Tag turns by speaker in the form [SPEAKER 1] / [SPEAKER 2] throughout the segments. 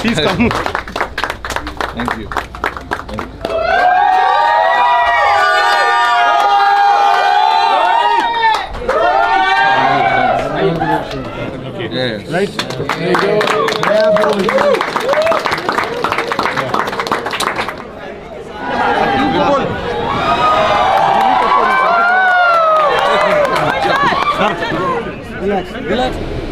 [SPEAKER 1] Please come.
[SPEAKER 2] Thank you.
[SPEAKER 1] Right? There you go. Yeah, boy. Relax. Relax.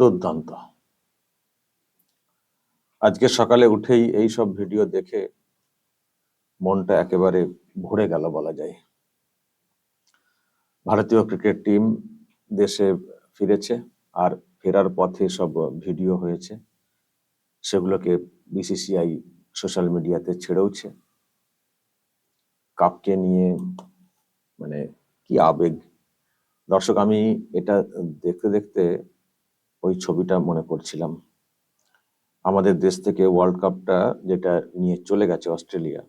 [SPEAKER 3] দুর্দান্ত। আজকে সকালে উঠেই এই সব ভিডিও দেখে মনটা একেবারে ভরে গেল বলা যায়। ভারতীয় ক্রিকেট টিম দেশে ফিরেছে আর ফেরার পথে সব ভিডিও হয়েছে। সেগুলোকে বিসিসিআই সোশ্যাল মিডিয়াতে ছেড়েওছে। কাপকে নিয়ে মানে কি আবেগ। দর্শক, আমি এটা দেখতে দেখতে ওই ছবিটা মনে করছিলাম। আমাদের দেশ থেকে ওয়ার্ল্ড কাপটা যেটা নিয়ে চলে গেছে অস্ট্রেলিয়া,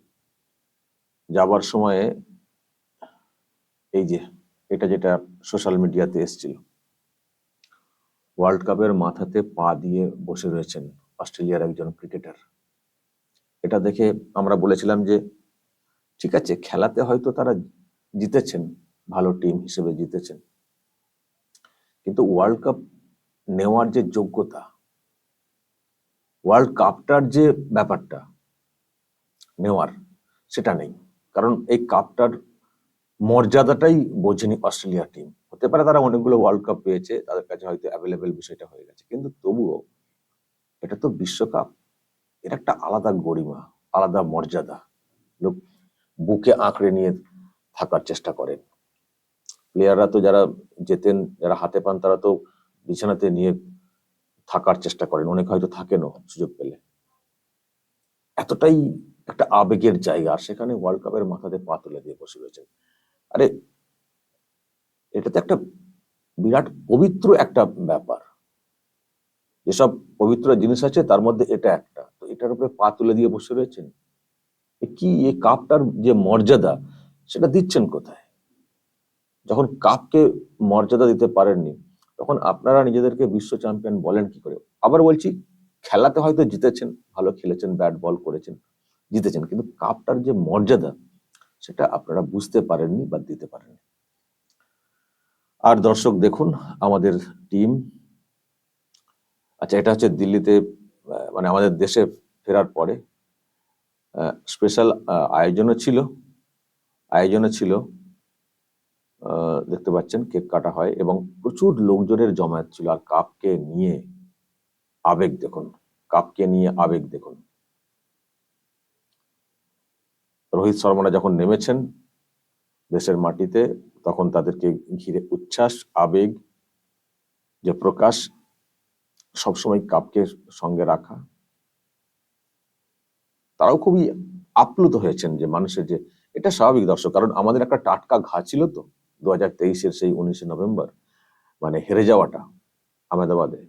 [SPEAKER 3] যাবার সময়ে এই যে এটা যেটা সোশ্যাল মিডিয়াতে এসছিল। ওয়ার্ল্ড কাপের মাথাতে পা দিয়ে বসে রয়েছেন অস্ট্রেলিয়ার একজন ক্রিকেটার এটা দেখে আমরা বলেছিলাম যে, ঠিক আছে, খেলাতে হয়তো তারা জিতেছেন, ভালো টিম হিসেবে জিতেছেন। কিন্তু ওয়ার্ল্ড কাপ নেওয়ার যে যোগ্যতা ওয়ার্ল্ড কাপটার যে ব্যাপারটা নেওয়ার, সেটা নেই। কারণ এই কাপটার মর্যাদাটাই বোঝেনি অস্ট্রেলিয়া টিম হতে পারে তারা অনেকগুলো ওয়ার্ল্ড কাপ পেয়েছে, তাদের কাছে হয়তো অ্যাভেলেবেল বিষয়টা হয়ে গেছে। কিন্তু তবুও এটা তো বিশ্বকাপ। এটা একটা আলাদা গরিমা, আলাদা মর্যাদা। লোক বুকে আঁকড়ে নিয়ে থাকার চেষ্টা করেন। প্লেয়াররা তো যারা জেতেন, যারা হাতে পান, তারা তো বিছানাতে নিয়ে থাকার চেষ্টা করেন। অনেক হয়তো থাকেনও সুযোগ পেলে। এতটাই একটা আবেগের জায়গা আর সেখানে ওয়ার্ল্ড কাপের মাথাতে পা তুলে দিয়ে বসে রয়েছেন। আরে এটা তো একটা বিরাট পবিত্র একটা ব্যাপার। যেসব পবিত্র জিনিস আছে, তার মধ্যে এটা একটা। তো এটার উপরে পা তুলে দিয়ে বসে রয়েছেন? কি এই কাপটার যে মর্যাদা, সেটা দিচ্ছেন কোথায়? যখন কাপকে মর্যাদা দিতে পারেননি তখন আপনারা নিজেদেরকে বিশ্ব চ্যাম্পিয়ন বলেন কি করে? আবার বলছি, খেলাতে হয়তো জিতেছেন, ভালো খেলেছেন ব্যাট বল করেছেন, জিতেছেন, কিন্তু কাপটার যে মর্যাদা, সেটা আপনারা বুঝতে পারেননি বা দিতে পারেননি। আর দর্শক দেখুন, আমাদের টিম আচ্ছা এটা হচ্ছে দিল্লিতে মানে আমাদের দেশে ফেরার পরে স্পেশাল আয়োজনও ছিল আয়োজনও ছিল। দেখতে পাচ্ছেন কেক কাটা হয় এবং প্রচুর লোকজনের জমায়েত ছিল। আর কাপকে নিয়ে আবেগ দেখুন, কাপকে নিয়ে আবেগ দেখুন। রোহিত শর্মারা যখন নেমেছেন দেশের মাটিতে, তখন তাদেরকে ঘিরে উচ্ছ্বাস, আবেগ যে প্রকাশ সবসময় কাপকে সঙ্গে রাখা। তারাও খুবই আপ্লুত হয়েছেন যে মানুষের যে, এটা স্বাভাবিক দর্শক, কারণ আমাদের একটা টাটকা ঘা ছিল তো। হাজার তেইশের সেই উনিশে নভেম্বর মানে হেরে যাওয়াটা আহমেদাবাদে,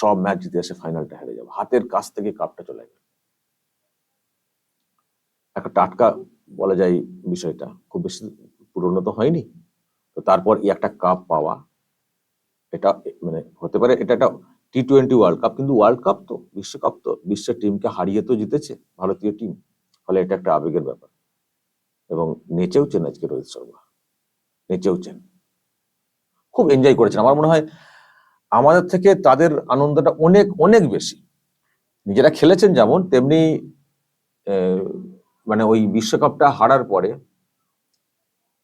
[SPEAKER 3] সব ম্যাচ জিতে এসে ফাইনালটা হেরে যাওয়া, হাতের কাছ থেকে কাপটা চলে গেল। একটা টাটকা বলা যায় বিষয়টা, খুব বেশি পুরনো তো হয়নি, তো তারপর একটা কাপ পাওয়া, এটা মানে হতে পারে এটা একটা টি টোয়েন্টি ওয়ার্ল্ড কাপ কিন্তু ওয়ার্ল্ড কাপ তো, বিশ্বকাপ তো, বিশ্বের টিমকে হারিয়ে তো জিতেছে ভারতীয় টিম, ফলে এটা একটা আবেগের ব্যাপার। এবং নেচেওছেন আজকে রোহিত শর্মা। নেচেওছেন খুব এনজয় করেছেন। আমার মনে হয় আমাদের থেকে তাদের আনন্দটা অনেক অনেক বেশি। নিজেরা খেলেছেন যেমন, তেমনি মানে ওই বিশ্বকাপটা হারার পরে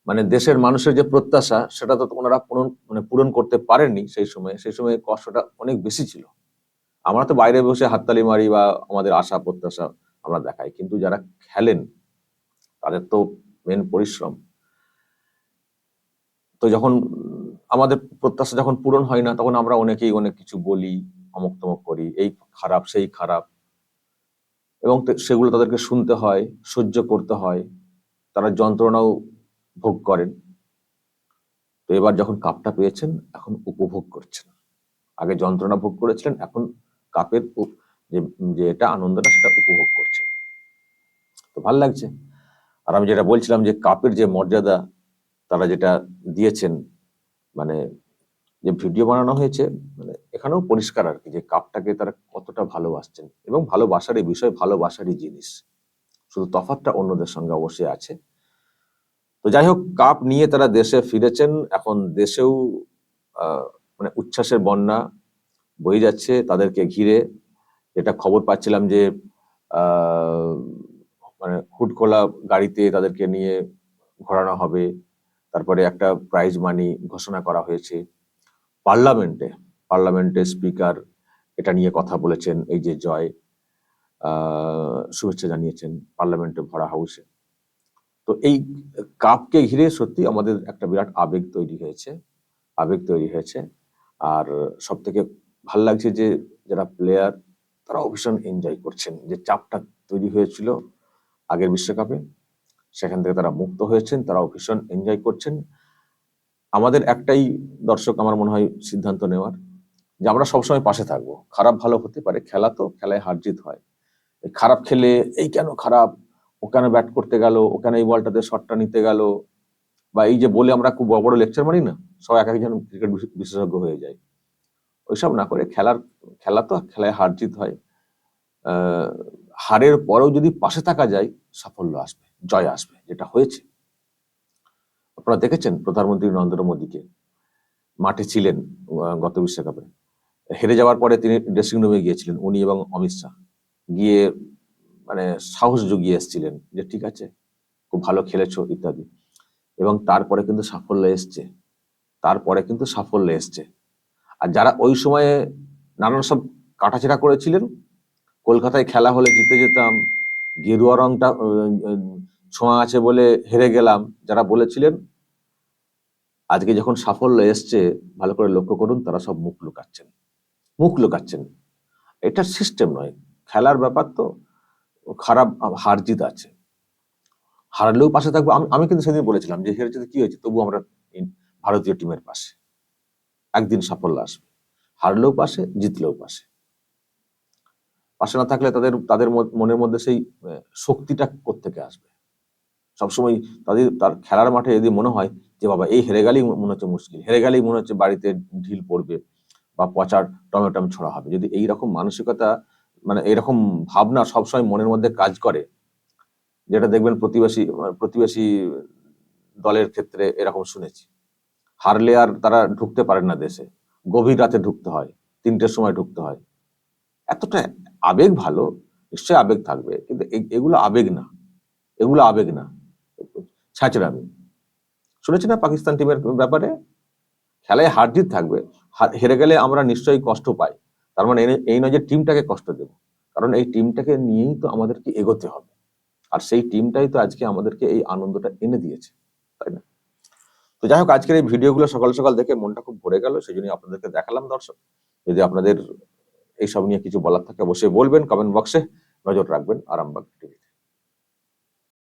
[SPEAKER 3] মানে দেশের মানুষের যে প্রত্যাশা, সেটা তো ওনারা পূরণ মানে পূরণ করতে পারেননি সেই সময়। সেই সময় কষ্টটা অনেক বেশি ছিল। আমরা তো বাইরে বসে হাততালি মারি বা আমাদের আশা, প্রত্যাশা আমরা দেখাই। কিন্তু যারা খেলেন, তাদের তো মেন পরিশ্রম। তো যখন, আমাদের প্রত্যাশা যখন পূরণ হয় না, তখন আমরা অনেকেই অনেক কিছু বলি, অমক তমক করি, এই খারাপ, সেই খারাপ। এবং সেগুলো তাদেরকে শুনতে হয়, সহ্য করতে হয়, তারা যন্ত্রণাও ভোগ করেন। তো এবার যখন কাপটা পেয়েছেন, এখন উপভোগ করছেন। আগে যন্ত্রণা ভোগ করেছিলেন, এখন কাপের যে এটা আনন্দটা, সেটা উপভোগ করছেন। তো ভালো লাগছে। আর আমি যেটা বলছিলাম যে, কাপের যে মর্যাদা তারা যেটা দিয়েছেন মানে যে ভিডিও বানানো হয়েছে মানে এখানেও পরিষ্কার আর কি যে কাপটাকে তারা কতটা ভালোবাসছেন এবং ভালোবাসারই বিষয়, ভালোবাসারই জিনিস। শুধু তফাৎটা অন্যদের সঙ্গে অবশ্যই আছে। তো যাই হোক, কাপ নিয়ে তারা দেশে ফিরেছেন। এখন দেশেও মানে উচ্ছ্বাসের বন্যা বয়ে যাচ্ছে তাদেরকে ঘিরে। যেটা খবর পাচ্ছিলাম যে মানে হুডখোলা গাড়িতে তাদেরকে নিয়ে ঘোরানো হবে। তারপরে একটা প্রাইজ মানি ঘোষণা করা হয়েছে। পার্লামেন্টে পার্লামেন্টে স্পিকার এটা নিয়ে কথা বলেছেন এই যে জয় শুভেচ্ছা জানিয়েছেন পার্লামেন্টে ভরা হাউসে তো এই কাপকে ঘিরে সত্যি আমাদের একটা বিরাট আবেগ তৈরি হয়েছে, আবেগ তৈরি হয়েছে। আর সব থেকে ভালো লাগছে যে যারা প্লেয়ার তারাও ভীষণ এনজয় করছেন। যে চাপটা তৈরি হয়েছিল আগের বিশ্বকাপে সেখান থেকে তারা মুক্ত হয়েছেন, তারাও ভীষণ এনজয় করছেন। আমাদের একটাই দর্শক আমার মনে হয় সিদ্ধান্ত নেওয়ার, যে আমরা সবসময় পাশে থাকব। খারাপ ভালো হতে পারে, খেলা তো, খেলায় হার জিত হয়। খারাপ খেলে, এই কেন খারাপ? ও কেন ব্যাট করতে গেল? ও কেন এই বলটাতে শটটা নিতে গেল? বা এই যে বলে আমরা খুব বড় বড় লেকচার মারি না সব এক একজন ক্রিকেট বিশেষজ্ঞ হয়ে যায়। ওইসব না করে, খেলার খেলা তো খেলায় হার জিত হয়। হারের পরেও যদি পাশে থাকা যায়, সাফল্য আসবে। জয় আসবে, যেটা হয়েছে। আপনারা দেখেছেন প্রধানমন্ত্রী নরেন্দ্র মোদীকে মাঠে ছিলেন গত বিশ্বকাপে। হেরে যাওয়ার পরে তিনি ড্রেসিং রুমে গিয়েছিলেন, উনি এবং অমিত শাহ। গিয়ে মানে সাহস জুগিয়ে এসেছিলেন যে, ঠিক আছে, খুব ভালো খেলেছো, ইত্যাদি। এবং তারপরে কিন্তু সাফল্য এসছে। তারপরে কিন্তু সাফল্য এসছে। আর যারা ওই সময়ে নানান সব কাটাছেড়া করেছিলেন, কলকাতায় খেলা হলে জিতে যেতাম, গেরুয়া রংটা ছোঁয়া আছে বলে হেরে গেলাম, যারা বলেছিলেন, আজকে যখন সাফল্য এসছে, ভালো করে লক্ষ্য করুন, তারা সব মুখ লুকাচ্ছেন। মুখ লুকাচ্ছেন। এটা সিস্টেম নয়। খেলার ব্যাপার তো খারাপ হার জিত আছে। হারলেও পাশে থাকব। আমি আমি কিন্তু সেদিন বলেছিলাম যে হেরেছে কি হয়েছে? তবু আমরা ভারতীয় টিমের পাশে। একদিন সাফল্য আসবে। হারলেও পাশে, জিতলেও পাশে। পাশে না থাকলে তাদের তাদের মনের মধ্যে সেই শক্তিটা কোত্থেকে আসবে? সবসময় তাদের, তার খেলার মাঠে যদি মনে হয় যে বাবা, এই হেরে গেলেই মনে হচ্ছে মুশকিল, হেরে গেলেই মনে হচ্ছে বাড়িতে ঢিল পড়বে বা পচার টমেটম ছড়া হবে। যদি এই রকম মানসিকতা মানে এরকম ভাবনা সবসময় মনের মধ্যে কাজ করে, যেটা দেখবেন প্রতিবেশী প্রতিবেশী দলের ক্ষেত্রে এরকম শুনেছি। হারলে আর তারা ঢুকতে পারেন না দেশে। গভীর রাতে ঢুকতে হয়, তিনটের সময় ঢুকতে হয়। এতটা আবেগ ভালো, নিশ্চয়ই আবেগ থাকবে, কিন্তু এগুলো আবেগ না। এগুলো আবেগ না। ছাঁচড়ামি শুনেছি না পাকিস্তান টিমের ব্যাপারে? খেলায় হার জিত থাকবে। হেরে গেলে আমরা নিশ্চয়ই কষ্ট পাই। তার মানে এই- এই নয় যে টিমটাকে কষ্ট দেব। কারণ এই টিমটাকে নিয়েই তো আমাদেরকে এগোতে হবে। আর সেই টিমটাই তো আজকে আমাদেরকে এই আনন্দটা এনে দিয়েছে, তাই না? তো যাই হোক, আজকের এই ভিডিওগুলো সকাল সকাল দেখে মনটা খুব ভরে গেল। সেই জন্য আপনাদেরকে দেখালাম, দর্শক। যদি আপনাদের এইসব নিয়ে কিছু বলার থাকে, অবশ্যই বলবেন কমেন্ট বক্সে নজর রাখবেন, আরামবাগ টিভিতে